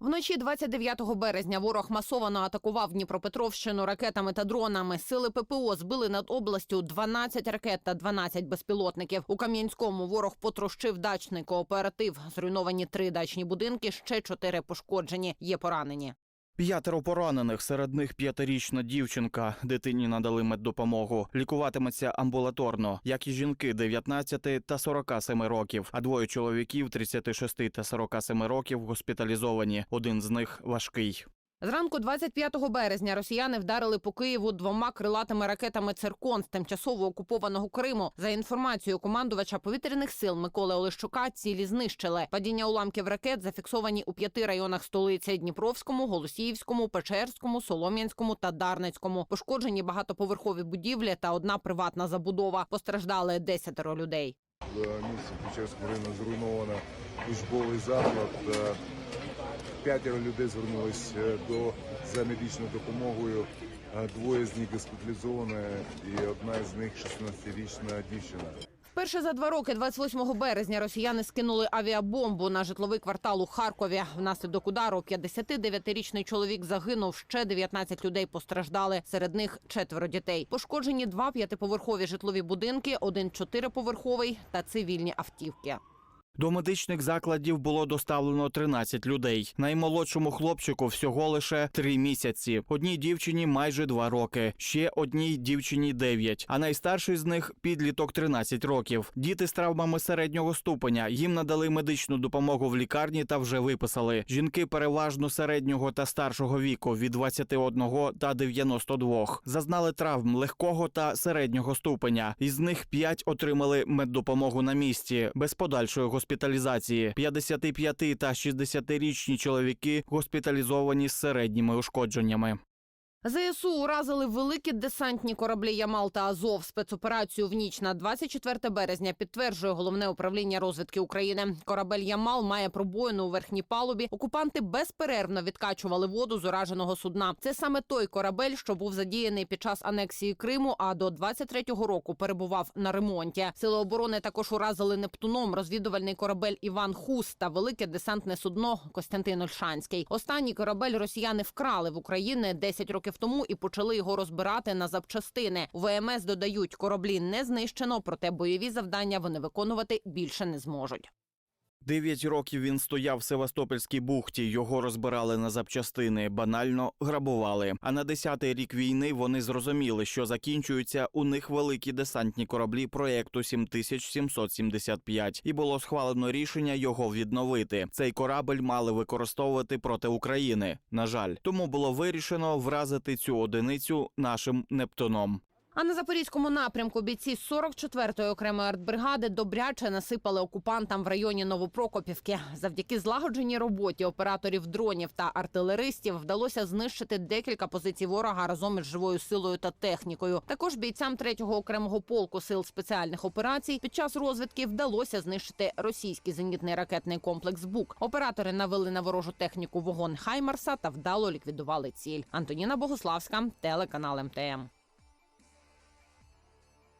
Вночі 29 березня ворог масовано атакував Дніпропетровщину ракетами та дронами. Сили ППО збили над областю 12 ракет та 12 безпілотників. У Кам'янському ворог потрощив дачний кооператив. Зруйновані три дачні будинки, ще чотири пошкоджені. Є поранені. П'ятеро поранених, серед них п'ятирічна дівчинка. Дитині надали меддопомогу. Лікуватиметься амбулаторно, як і жінки 19 та 47 років. А двоє чоловіків 36 та 47 років госпіталізовані. Один з них важкий. Зранку 25 березня росіяни вдарили по Києву двома крилатими ракетами «Циркон» з тимчасово окупованого Криму. За інформацією командувача повітряних сил Миколи Олещука, цілі знищили. Падіння уламків ракет зафіксовані у п'яти районах столиці: Дніпровському, Голосіївському, Печерському, Солом'янському та Дарницькому. Пошкоджені багатоповерхові будівлі та одна приватна забудова. Постраждали десятеро людей. В місті Печерському районі зруйновано учбовий заклад. П'ятеро людей звернулись е, до за медичною допомогою. Е, Двоє з них госпіталізовані, і одна з них 16-річна дівчина. Вперше за два роки, 28 березня, росіяни скинули авіабомбу на житловий квартал у Харкові. Внаслідок удару 59-річний чоловік загинув. Ще 19 людей постраждали. Серед них четверо дітей. Пошкоджені два п'ятиповерхові житлові будинки, один чотириповерховий та цивільні автівки. До медичних закладів було доставлено 13 людей. Наймолодшому хлопчику всього лише 3 місяці. Одній дівчині майже 2 роки, ще одній дівчині 9, а найстарший з них підліток 13 років. Діти з травмами середнього ступеня. Їм надали медичну допомогу в лікарні та вже виписали. Жінки переважно середнього та старшого віку від 21 та 92. Зазнали травм легкого та середнього ступеня. Із них 5 отримали меддопомогу на місці без подальшої госпіталізації. 55 та 60-річні чоловіки госпіталізовані з середніми ушкодженнями. ЗСУ уразили великі десантні кораблі Ямал та Азов. Спецоперацію в ніч на 24 березня підтверджує головне управління розвідки України. Корабель Ямал має пробоїну у верхній палубі. Окупанти безперервно відкачували воду з ураженого судна. Це саме той корабель, що був задіяний під час анексії Криму, а до 23-го року перебував на ремонті. Сили оборони також уразили Нептуном розвідувальний корабель Іван Хус та велике десантне судно Костянтин Ольшанський. Останній корабель росіяни вкрали в Україні 10 років тому і почали його розбирати на запчастини. ВМС додають, кораблі не знищено, проте бойові завдання вони виконувати більше не зможуть. Дев'ять років він стояв в Севастопольській бухті. Його розбирали на запчастини, банально грабували. А на десятий рік війни вони зрозуміли, що закінчуються у них великі десантні кораблі проєкту 7775. І було схвалено рішення його відновити. Цей корабль мали використовувати проти України. На жаль, тому було вирішено вразити цю одиницю нашим Нептуном. А на запорізькому напрямку бійці 44-ї окремої артбригади добряче насипали окупантам в районі Новопрокопівки. Завдяки злагодженій роботі операторів дронів та артилеристів вдалося знищити декілька позицій ворога разом із живою силою та технікою. Також бійцям 3-го окремого полку сил спеціальних операцій під час розвідки вдалося знищити російський зенітний ракетний комплекс БУК. Оператори навели на ворожу техніку вогонь Хаймарса та вдало ліквідували ціль. Антоніна Богославська, телеканал МТМ.